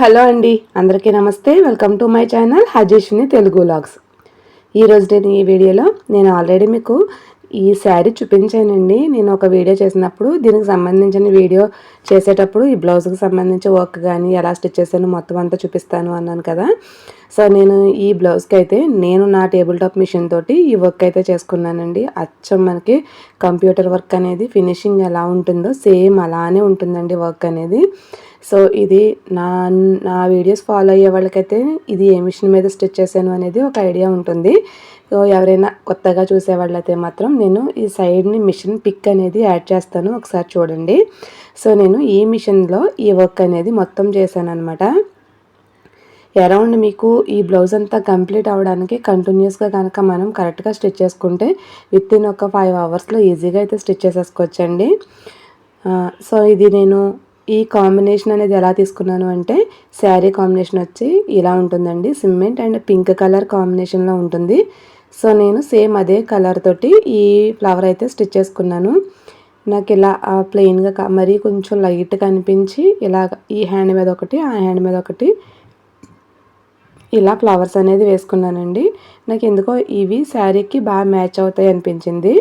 Hello అండి అందరికీ నమస్తే. వెల్కమ్ టు మై ఛానల్ హజేష్ని తెలుగు లాగ్స్ ఈరోజు నేను ఈ వీడియోలో నేను ఆల్రెడీ మీకు ఈ శారీ చూపించానండి. నేను ఒక వీడియో చేసినప్పుడు దీనికి సంబంధించిన వీడియో చేసేటప్పుడు ఈ బ్లౌజ్కి సంబంధించి వర్క్ కానీ ఎలా స్టిచ్ చేశాను మొత్తం అంతా చూపిస్తాను అన్నాను కదా. సో నేను ఈ బ్లౌజ్కి అయితే నేను నా టేబుల్ టాప్ మిషన్ తోటి ఈ వర్క్ అయితే చేసుకున్నానండి. అచ్చం మనకి కంప్యూటర్ వర్క్ అనేది ఫినిషింగ్ ఎలా ఉంటుందో సేమ్ అలానే ఉంటుందండి వర్క్ అనేది. సో ఇది నా నా వీడియోస్ ఫాలో అయ్యే వాళ్ళకైతే ఇది ఏ మిషన్ మీద స్టిచ్ చేశాను అనేది ఒక ఐడియా ఉంటుంది. సో ఎవరైనా కొత్తగా చూసే వాళ్ళైతే మాత్రం నేను ఈ సైడ్ని మిషన్ పిక్ అనేది యాడ్ చేస్తాను. ఒకసారి చూడండి. సో నేను ఈ మిషన్లో ఈ వర్క్ అనేది మొత్తం చేశాను అనమాట అరౌండ్ మీకు ఈ బ్లౌజ్ అంతా కంప్లీట్ అవ్వడానికి కంటిన్యూస్గా కనుక మనం కరెక్ట్గా స్టిచ్ చేసుకుంటే విత్ ఇన్ ఒక ఫైవ్ అవర్స్లో ఈజీగా అయితే స్టిచ్ చేసేసుకోవచ్చండి. సో ఇది నేను ఈ కాంబినేషన్ అనేది ఎలా తీసుకున్నాను అంటే శారీ కాంబినేషన్ వచ్చి ఇలా ఉంటుందండి. సిమెంట్ అండ్ పింక్ కలర్ కాంబినేషన్లో ఉంటుంది. సో నేను సేమ్ అదే కలర్ తోటి ఈ ఫ్లవర్ అయితే స్టిచ్ చేసుకున్నాను. నాకు ఇలా ప్లెయిన్గా మరీ కొంచెం లైట్గా అనిపించి ఇలా ఈ హ్యాండ్ మీద ఒకటి ఆ హ్యాండ్ మీద ఒకటి ఇలా ఫ్లవర్స్ అనేది వేసుకున్నానండి. నాకు ఎందుకో ఇవి శారీకి బాగా మ్యాచ్ అవుతాయి అనిపించింది.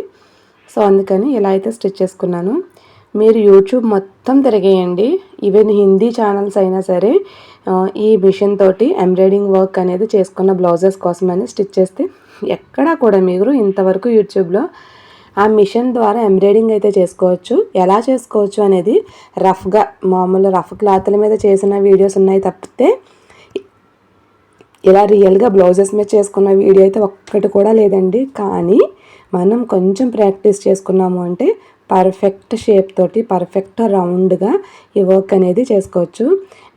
సో అందుకని ఇలా అయితే స్టిచ్ చేసుకున్నాను. మీరు యూట్యూబ్ మొత్తం తిరిగేయండి. ఈవెన్ హిందీ ఛానల్స్ అయినా సరే ఈ మిషన్ తోటి ఎంబ్రాయిడింగ్ వర్క్ అనేది చేసుకున్న బ్లౌజెస్ కోసం అని స్టిచ్ చేస్తే ఎక్కడా కూడా మీరు ఇంతవరకు యూట్యూబ్లో ఆ మిషన్ ద్వారా ఎంబ్రాయిడింగ్ అయితే చేసుకోవచ్చు. ఎలా చేసుకోవచ్చు అనేది రఫ్గా మామూలు రఫ్ క్లాత్ల మీద చేసిన వీడియోస్ ఉన్నాయి తప్పితే ఇలా రియల్గా బ్లౌజెస్ మీద చేసుకున్న వీడియో అయితే ఒక్కటి కూడా లేదండి. కానీ మనం కొంచెం ప్రాక్టీస్ చేసుకున్నాము అంటే పర్ఫెక్ట్ షేప్ తోటి పర్ఫెక్ట్ రౌండ్గా ఈ వర్క్ అనేది చేసుకోవచ్చు.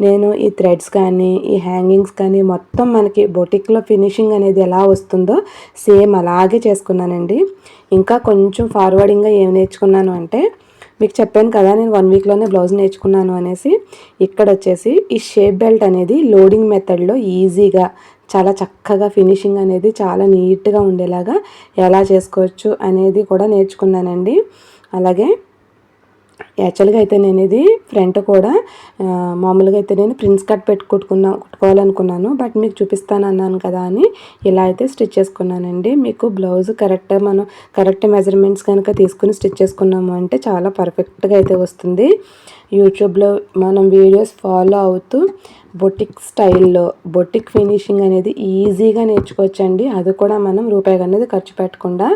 నేను ఈ థ్రెడ్స్ కానీ ఈ హ్యాంగింగ్స్ కానీ మొత్తం మనకి బొటిక్లో ఫినిషింగ్ అనేది ఎలా వస్తుందో సేమ్ అలాగే చేసుకున్నానండి. ఇంకా కొంచెం ఫార్వర్డింగ్గా ఏం నేర్చుకున్నాను అంటే మీకు చెప్పాను కదా నేను వన్ వీక్లోనే బ్లౌజ్ నేర్చుకున్నాను అనేసి ఇక్కడ వచ్చేసి ఈ షేప్ బెల్ట్ అనేది లోడింగ్ మెథడ్లో ఈజీగా చాలా చక్కగా ఫినిషింగ్ అనేది చాలా నీట్గా ఉండేలాగా ఎలా చేసుకోవచ్చు అనేది కూడా నేర్చుకున్నానండి. అలాగే యాక్చువల్గా అయితే నేను ఇది ఫ్రంట్ కూడా మామూలుగా అయితే నేను ప్రిన్స్ కట్ పెట్టుకుట్టుకున్నా కుట్టుకోవాలనుకున్నాను. బట్ మీకు చూపిస్తాను అన్నాను కదా అని ఇలా అయితే స్టిచ్ చేసుకున్నానండి. మీకు బ్లౌజ్ కరెక్ట్ మనం కరెక్ట్ మెజర్మెంట్స్ కనుక తీసుకుని స్టిచ్ చేసుకున్నాము అంటే చాలా పర్ఫెక్ట్గా అయితే వస్తుంది. యూట్యూబ్లో మనం వీడియోస్ ఫాలో అవుతూ బొటిక్ స్టైల్లో బొటిక్ ఫినిషింగ్ అనేది ఈజీగా నేర్చుకోవచ్చండి. అది కూడా మనం రూపాయి అనేది ఖర్చు పెట్టకుండా.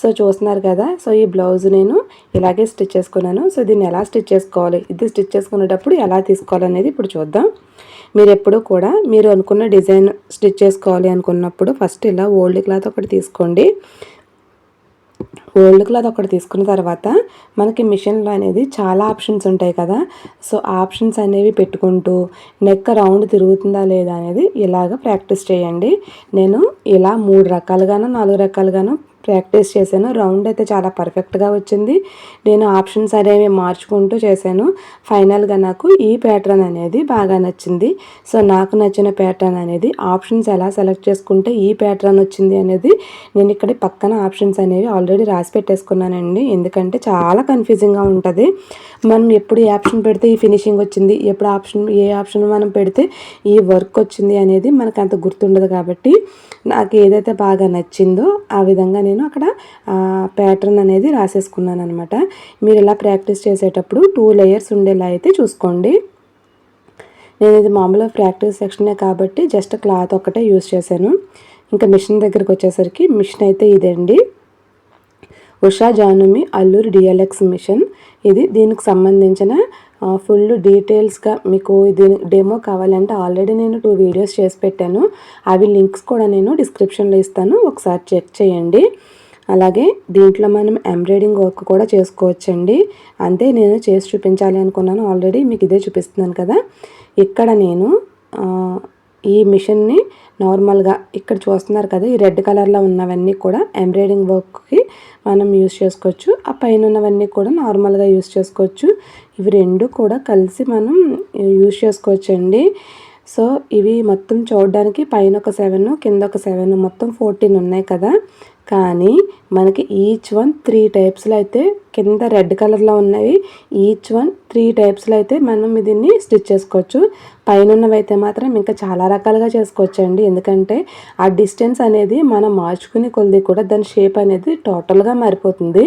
సో చూస్తున్నారు కదా సో ఈ బ్లౌజ్ నేను ఇలాగే స్టిచ్ చేసుకున్నాను. సో దీన్ని ఎలా స్టిచ్ చేసుకోవాలి? ఇది స్టిచ్ చేసుకునేటప్పుడు ఎలా తీసుకోవాలనేది ఇప్పుడు చూద్దాం. మీరు ఎప్పుడు కూడా మీరు అనుకున్న డిజైన్ స్టిచ్ చేసుకోవాలి అనుకున్నప్పుడు ఫస్ట్ ఇలా ఓల్డ్ క్లాత్ ఒకటి తీసుకోండి. ఓల్డ్ క్లాత్ ఒకటి తీసుకున్న తర్వాత మనకి మిషన్లో అనేది చాలా ఆప్షన్స్ ఉంటాయి కదా. సో ఆప్షన్స్ అనేవి పెట్టుకుంటూ నెక్ రౌండ్ తిరుగుతుందా లేదా అనేది ఇలాగ ప్రాక్టీస్ చేయండి. నేను ఇలా మూడు రకాలుగాను నాలుగు రకాలుగాను ప్రాక్టీస్ చేశాను. రౌండ్ అయితే చాలా పర్ఫెక్ట్గా వచ్చింది. నేను ఆప్షన్స్ అనేవి మార్చుకుంటూ చేశాను. ఫైనల్గా నాకు ఈ ప్యాటర్న్ అనేది బాగా నచ్చింది. సో నాకు నచ్చిన ప్యాటర్న్ అనేది ఆప్షన్స్ ఎలా సెలెక్ట్ చేసుకుంటే ఈ ప్యాటర్న్ వచ్చింది అనేది నేను ఇక్కడ పక్కన ఆప్షన్స్ అనేవి ఆల్రెడీ రాసి పెట్టేసుకున్నానండి. ఎందుకంటే చాలా కన్ఫ్యూజింగ్గా ఉంటుంది. మనం ఎప్పుడు ఏ ఆప్షన్ పెడితే ఈ ఫినిషింగ్ వచ్చింది ఎప్పుడు ఆప్షన్ ఏ ఆప్షన్ మనం పెడితే ఈ వర్క్ వచ్చింది అనేది మనకు అంత గుర్తుండదు కాబట్టి నాకు ఏదైతే బాగా నచ్చిందో ఆ విధంగా నేను అక్కడ ప్యాటర్న్ అనేది రాసేసుకున్నాను అనమాట మీరు ఇలా ప్రాక్టీస్ చేసేటప్పుడు టూ లేయర్స్ ఉండేలా అయితే చూసుకోండి. నేను ఇది మామూలుగా ప్రాక్టీస్ సెక్షనే కాబట్టి జస్ట్ క్లాత్ ఒకటే యూస్ చేశాను. ఇంకా మిషన్ దగ్గరికి వచ్చేసరికి మిషన్ అయితే ఇదండి. Usha Janome Allure DLX machine. ఇది దీనికి సంబంధించిన ఫుల్ డీటెయిల్స్గా మీకు దీని డెమో కావాలంటే ఆల్రెడీ నేను టూ వీడియోస్ చేసి పెట్టాను. అవి లింక్స్ కూడా నేను డిస్క్రిప్షన్లో ఇస్తాను. ఒకసారి చెక్ చేయండి. అలాగే దీంట్లో మనం ఎంబ్రాయిడింగ్ వర్క్ కూడా చేసుకోవచ్చండి. అంతే నేను చేసి చూపించాలి అనుకున్నాను. ఆల్రెడీ మీకు ఇదే చూపిస్తున్నాను కదా. ఇక్కడ నేను ఈ మిషన్ని నార్మల్గా ఇక్కడ చూస్తున్నారు కదా ఈ రెడ్ కలర్లో ఉన్నవన్నీ కూడా ఎంబ్రాయిడింగ్ వర్క్కి మనం యూస్ చేసుకోవచ్చు. ఆ పైన ఉన్నవన్నీ కూడా నార్మల్గా యూస్ చేసుకోవచ్చు. ఇవి రెండు కూడా కలిసి మనం యూస్ చేసుకోవచ్చు అండి సో ఇవి మొత్తం చూడడానికి పైన ఒక సెవెన్ కింద ఒక సెవెన్ మొత్తం ఫోర్టీన్ ఉన్నాయి కదా. కానీ మనకి ఈచ్ వన్ త్రీ టైప్స్లో అయితే కింద రెడ్ కలర్లో ఉన్నవి. ఈచ్ వన్ త్రీ టైప్స్లో అయితే మనం దీన్ని స్టిచ్ చేసుకోవచ్చు. పైన ఉన్నవైతే అయితే మాత్రం ఇంకా చాలా రకాలుగా చేసుకోవచ్చు అండి ఎందుకంటే ఆ డిస్టెన్స్ అనేది మనం మార్చుకునే కొద్ది కూడా దాని షేప్ అనేది టోటల్గా మారిపోతుంది.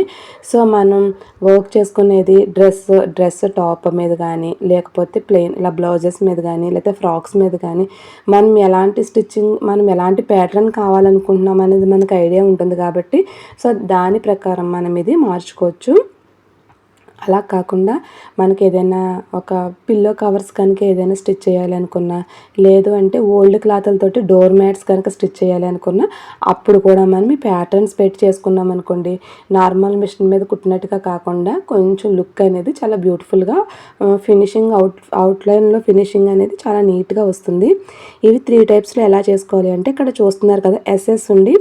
సో మనం వర్క్ చేసుకునేది డ్రెస్ డ్రెస్ టాప్ మీద కానీ లేకపోతే ప్లెయిన్ ఇలా బ్లౌజెస్ మీద కానీ లేకపోతే ఫ్రాక్స్ మీద కానీ మనం ఎలాంటి స్టిచ్చింగ్ మనం ఎలాంటి ప్యాటర్న్ కావాలనుకుంటున్నాం అనేది మనకు ఐడియా ఉంటుంది కాబట్టి సో దాని ప్రకారం మనం ఇది మార్చుకోవచ్చు. అలా కాకుండా మనకి ఏదైనా ఒక పిల్లో కవర్స్ కనుక ఏదైనా స్టిచ్ చేయాలనుకున్నా లేదు అంటే ఓల్డ్ క్లాతులతోటి డోర్ మ్యాట్స్ కనుక స్టిచ్ చేయాలనుకున్నా అప్పుడు కూడా మనం ఈ ప్యాటర్న్స్ పెట్టి చేసుకున్నాం అనుకోండి. నార్మల్ మిషన్ మీద కుట్టినట్టుగా కాకుండా కొంచెం లుక్ అనేది చాలా బ్యూటిఫుల్గా ఫినిషింగ్ అవుట్ అవుట్లైన్లో ఫినిషింగ్ అనేది చాలా నీట్గా వస్తుంది. ఇవి త్రీ టైప్స్లో ఎలా చేసుకోవాలి అంటే ఇక్కడ చూస్తున్నారు కదా ఎస్ఎస్ ఉండి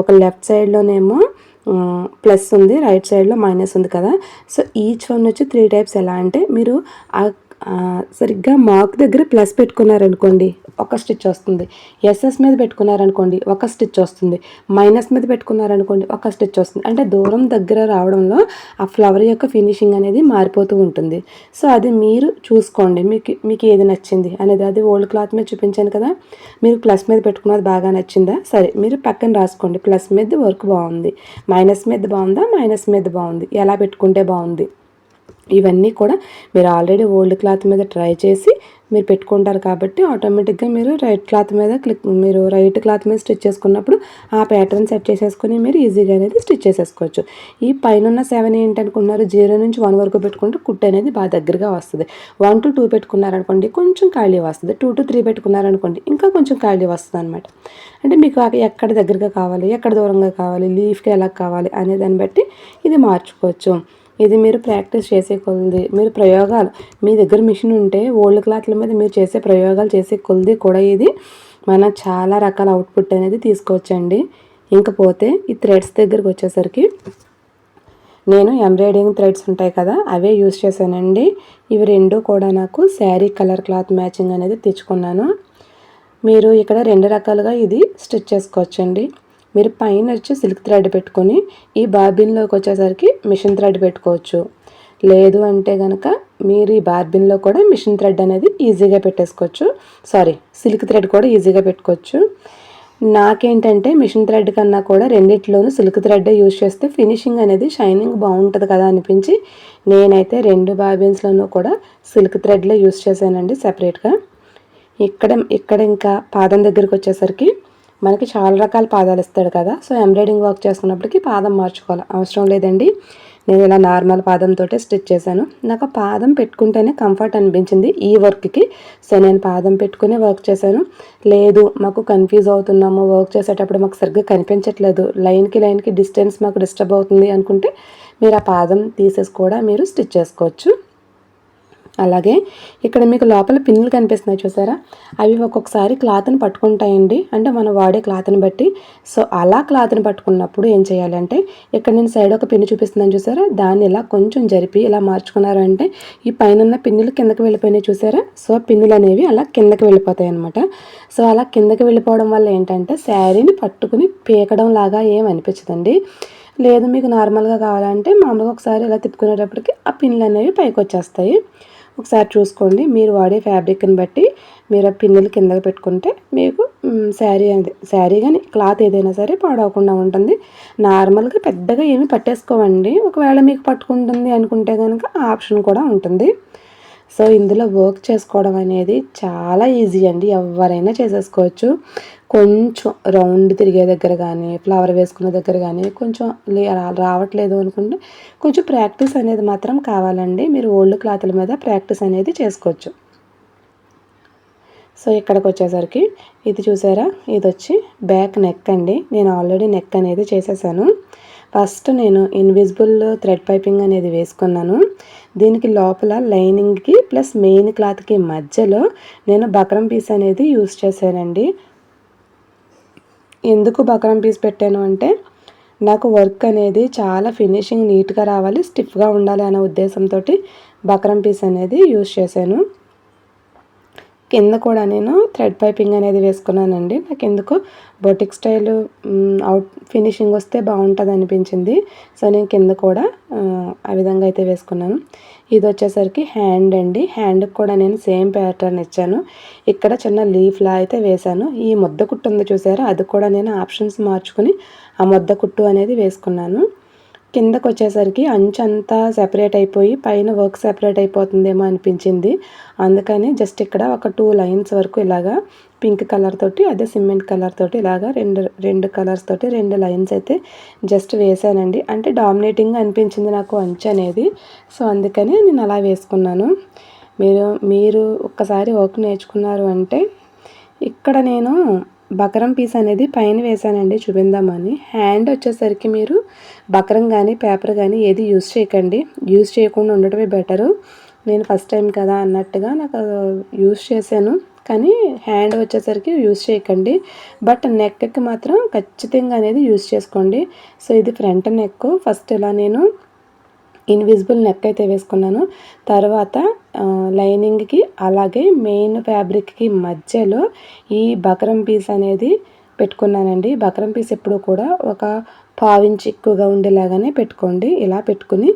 ఒక లెఫ్ట్ సైడ్లోనేమో ప్లస్ ఉంది రైట్ సైడ్లో మైనస్ ఉంది కదా. సో ఈచ్ వన్ వచ్చి త్రీ టైప్స్ ఎలా అంటే మీరు ఆ సరిగ్గా మార్క్ దగ్గర ప్లస్ పెట్టుకున్నారనుకోండి ఒక స్టిచ్ వస్తుంది. ఎస్ఎస్ మీద పెట్టుకున్నారనుకోండి ఒక స్టిచ్ వస్తుంది. మైనస్ మీద పెట్టుకున్నారనుకోండి ఒక స్టిచ్ వస్తుంది. అంటే దూరం దగ్గర రావడంలో ఆ ఫ్లవర్ యొక్క ఫినిషింగ్ అనేది మారిపోతూ ఉంటుంది. సో అది మీరు చూసుకోండి. మీకు మీకు ఏది నచ్చింది అనేది అది ఓల్డ్ క్లాత్ మీద చూపించాను కదా. మీరు ప్లస్ మీద పెట్టుకున్నది బాగా నచ్చిందా? సరే మీరు పక్కన రాసుకోండి. ప్లస్ మీద వర్క్ బాగుంది. మైనస్ మీద బాగుందా? మైనస్ మీద బాగుంది. ఎలా పెట్టుకుంటే బాగుంది? ఇవన్నీ కూడా మీరు ఆల్రెడీ ఓల్డ్ క్లాత్ మీద ట్రై చేసి మీరు పెట్టుకుంటారు కాబట్టి ఆటోమేటిక్గా మీరు రైట్ క్లాత్ మీద క్లిక్ మీరు రైట్ క్లాత్ మీద స్టిచ్ చేసుకున్నప్పుడు ఆ ప్యాటర్న్ సెట్ చేసేసుకుని మీరు ఈజీగా అనేది స్టిచ్ చేసేసుకోవచ్చు. ఈ పైన ఉన్న సెవెన్ ఏంటనుకున్నారు జీరో నుంచి వన్ వరకు పెట్టుకుంటే కుట్టు అనేది బాగా దగ్గరగా వస్తుంది. వన్ టు టూ పెట్టుకున్నారనుకోండి కొంచెం ఖాళీ వస్తుంది. టూ టు త్రీ పెట్టుకున్నారనుకోండి ఇంకా కొంచెం ఖాళీ వస్తుంది అనమాట అంటే మీకు ఎక్కడ దగ్గరగా కావాలి ఎక్కడ దూరంగా కావాలి లీఫ్కి ఎలా కావాలి అనే దాన్ని బట్టి ఇది మార్చుకోవచ్చు. ఇది మీరు ప్రాక్టీస్ చేసే కొలది మీరు ప్రయోగాలు మీ దగ్గర మిషన్ ఉంటే ఓల్డ్ క్లాత్ల మీద మీరు చేసే ప్రయోగాలు చేసే కొలది కూడా ఇది. మన చాలా రకాల అవుట్పుట్ అనేది తీసుకోవచ్చండి. ఇంకపోతే ఈ థ్రెడ్స్ దగ్గరికి వచ్చేసరికి నేను ఎంబ్రాయిడింగ్ థ్రెడ్స్ ఉంటాయి కదా అవే యూస్ చేశానండి. ఇవి రెండు కూడా నాకు శారీ కలర్ క్లాత్ మ్యాచింగ్ అనేది తెచ్చుకున్నాను. మీరు ఇక్కడ రెండు రకాలుగా ఇది స్టిచ్ చేసుకోవచ్చండి. మీరు పైన వచ్చి సిల్క్ థ్రెడ్ పెట్టుకొని ఈ బార్బిన్లోకి వచ్చేసరికి మిషన్ థ్రెడ్ పెట్టుకోవచ్చు. లేదు అంటే కనుక మీరు ఈ బార్బిన్లో కూడా మిషన్ థ్రెడ్ అనేది ఈజీగా పెట్టేసుకోవచ్చు. సారీ సిల్క్ థ్రెడ్ కూడా ఈజీగా పెట్టుకోవచ్చు. నాకేంటంటే మిషన్ థ్రెడ్ కన్నా కూడా రెండిట్లోనూ సిల్క్ థ్రెడ్ యూజ్ చేస్తే ఫినిషింగ్ అనేది షైనింగ్ బాగుంటుంది కదా అనిపించి నేనైతే రెండు బాబిన్స్లోనూ కూడా సిల్క్ థ్రెడ్లో యూజ్ చేశానండి సపరేట్గా. ఇక్కడ ఇక్కడ ఇంకా పాదం దగ్గరికి వచ్చేసరికి మనకి చాలా రకాల పాదాలు ఇస్తాడు కదా. సో ఎంబ్రాయిడింగ్ వర్క్ చేసుకున్నప్పటికీ పాదం మార్చుకోవాలి అవసరం లేదండి. నేను ఇలా నార్మల్ పాదంతో స్టిచ్ చేశాను. నాకు పాదం పెట్టుకుంటేనే కంఫర్ట్ అనిపించింది ఈ వర్క్కి సో నేను పాదం పెట్టుకునే వర్క్ చేశాను. లేదు మాకు కన్ఫ్యూజ్ అవుతున్నాము. వర్క్ చేసేటప్పుడు మాకు సరిగ్గా కనిపించట్లేదు. లైన్కి లైన్కి డిస్టెన్స్ మాకు డిస్టర్బ్ అవుతుంది అనుకుంటే మీరు ఆ పాదం తీసేసి కూడా మీరు స్టిచ్ చేసుకోవచ్చు. అలాగే ఇక్కడ మీకు లోపల పిన్నులు కనిపిస్తున్నాయి చూసారా? అవి ఒక్కొక్కసారి క్లాత్ని పట్టుకుంటాయండి. అంటే మనం వాడే క్లాత్ని బట్టి. సో అలా క్లాత్ని పట్టుకున్నప్పుడు ఏం చేయాలంటే ఇక్కడ నేను సైడ్ ఒక పిన్ను చూపిస్తున్నాను చూసారా? దాన్ని ఇలా కొంచెం జరిపి ఇలా మార్చుకున్నారు అంటే ఈ పైన పిన్నులు కిందకి వెళ్ళిపోయినాయి చూసారా? సో పిన్నులు అనేవి అలా కిందకి వెళ్ళిపోతాయి అనమాట సో అలా కిందకి వెళ్ళిపోవడం వల్ల ఏంటంటే శారీని పట్టుకుని పీకడం లాగా ఏం అనిపించదండి. లేదు మీకు నార్మల్గా కావాలంటే మామూలుగా ఒకసారి ఇలా తిప్పుకునేటప్పటికి ఆ పిన్లు అనేవి పైకి వచ్చేస్తాయి ఒకసారి చూసుకోండి. మీరు వాడే ఫ్యాబ్రిక్ని బట్టి మీరు ఆ పిన్నులు కిందకి పెట్టుకుంటే మీకు శారీ అనేది శారీ కానీ క్లాత్ ఏదైనా సరే పాడవకుండా ఉంటుంది. నార్మల్గా పెద్దగా ఏమి పట్టేసుకోవండి. ఒకవేళ మీకు పట్టుకుంటుంది అనుకుంటే కనుక ఆప్షన్ కూడా ఉంటుంది. సో ఇందులో వర్క్ చేసుకోవడం అనేది చాలా ఈజీ అండి. ఎవరైనా చేసేసుకోవచ్చు. కొంచెం రౌండ్ తిరిగే దగ్గర కానీ ఫ్లవర్ వేసుకున్న దగ్గర కానీ కొంచెం రావట్లేదు అనుకుంటే కొంచెం ప్రాక్టీస్ అనేది మాత్రం కావాలండి. మీరు ఓల్డ్ క్లాత్ల మీద ప్రాక్టీస్ అనేది చేసుకోవచ్చు. సో ఇక్కడికి వచ్చేసరికి ఇది చూసారా? ఇది వచ్చి బ్యాక్ నెక్ అండి. నేను ఆల్రెడీ నెక్ అనేది చేసేసాను. ఫస్ట్ నేను ఇన్విజిబుల్ థ్రెడ్ పైపింగ్ అనేది వేసుకున్నాను. దీనికి లోపల లైనింగ్కి ప్లస్ మెయిన్ క్లాత్కి మధ్యలో నేను బక్రం పీస్ అనేది యూస్ చేశానండి. ఎందుకు బకరం పీస్ పెట్టాను అంటే నాకు వర్క్ అనేది చాలా ఫినిషింగ్ నీట్గా రావాలి స్టిఫ్గా ఉండాలి అనే ఉద్దేశంతో బకరం పీస్ అనేది యూస్ చేశాను. కింద కూడా నేను థ్రెడ్ పైపింగ్ అనేది వేసుకున్నానండి. నాకు ఎందుకు బొటిక్ స్టైల్ అవుట్ ఫినిషింగ్ వస్తే బాగుంటుంది అనిపించింది సో నేను కింద కూడా ఆ విధంగా అయితే వేసుకున్నాను. ఇది వచ్చేసరికి హ్యాండ్ అండి. హ్యాండ్కి కూడా నేను సేమ్ ప్యాటర్న్ ఇచ్చాను. ఇక్కడ చిన్న లీఫ్లా అయితే వేశాను. ఈ ముద్ద కుట్టు ఉంది చూసారా? అది కూడా నేను ఆప్షన్స్ మార్చుకుని ఆ ముద్ద కుట్టు అనేది వేసుకున్నాను. కిందకు వచ్చేసరికి అంచంతా సెపరేట్ అయిపోయి పైన వర్క్ సెపరేట్ అయిపోతుందేమో అనిపించింది. అందుకని జస్ట్ ఇక్కడ ఒక టూ లైన్స్ వరకు ఇలాగా పింక్ కలర్ తోటి అదే సిమెంట్ కలర్ తోటి ఇలాగా రెండు రెండు కలర్స్ తోటి రెండు లైన్స్ అయితే జస్ట్ వేసానండి. అంటే డామినేటింగ్ అనిపించింది నాకు అంచు అనేది. సో అందుకని నేను అలా వేసుకున్నాను. మీరు మీరు ఒక్కసారి వర్క్ నేర్చుకున్నారు అంటే ఇక్కడ నేను బకరం పీస్ అనేది పైన వేసానండి చూపిందామని హ్యాండ్ వచ్చేసరికి మీరు బకరం కానీ పేపర్ కానీ ఏది యూజ్ చేయకండి. యూస్ చేయకుండా ఉండటమే బెటరు. నేను ఫస్ట్ టైం కదా అన్నట్టుగా నాకు యూస్ చేశాను. కానీ హ్యాండ్ వచ్చేసరికి యూస్ చేయకండి. బట్ నెక్కి మాత్రం ఖచ్చితంగా అనేది యూస్ చేసుకోండి. సో ఇది ఫ్రంట్ నెక్ ఫస్ట్ ఇలా నేను ఇన్విజిబుల్ నెక్ అయితే వేసుకున్నాను. తర్వాత లైనింగ్కి అలాగే మెయిన్ ఫ్యాబ్రిక్కి మధ్యలో ఈ బకరం పీస్ అనేది పెట్టుకున్నానండి. బకరం పీస్ ఎప్పుడు కూడా ఒక పావించి ఎక్కువగా ఉండేలాగానే పెట్టుకోండి. ఇలా పెట్టుకుని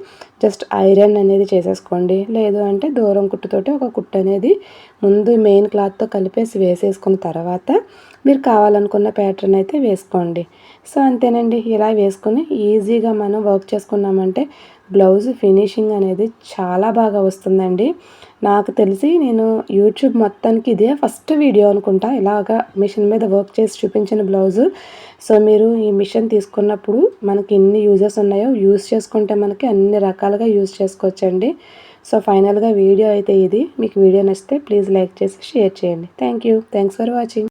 జస్ట్ ఐరన్ అనేది చేసేసుకోండి. లేదు అంటే దూరం కుట్టుతోటి ఒక కుట్టు అనేది ముందు మెయిన్ క్లాత్తో కలిపేసి వేసేసుకున్న తర్వాత మీరు కావాలనుకున్న ప్యాటర్న్ అయితే వేసుకోండి. సో అంతేనండి. ఇలా వేసుకుని ఈజీగా మనం వర్క్ చేసుకున్నామంటే బ్లౌజ్ ఫినిషింగ్ అనేది చాలా బాగా వస్తుందండి. నాకు తెలిసి నేను యూట్యూబ్ మొత్తానికి ఇదే ఫస్ట్ వీడియో అనుకుంటా. ఇలాగా మిషన్ మీద వర్క్ చేసి చూపించిన బ్లౌజు సో మీరు ఈ మిషన్ తీసుకున్నప్పుడు మనకి ఎన్ని యూజెస్ ఉన్నాయో యూజ్ చేసుకుంటే మనకి అన్ని రకాలుగా యూజ్ చేసుకోవచ్చండి. సో ఫైనల్గా వీడియో అయితే ఇది. మీకు వీడియో నచ్చితే ప్లీజ్ లైక్ చేసి షేర్ చేయండి. Thank you thanks for watching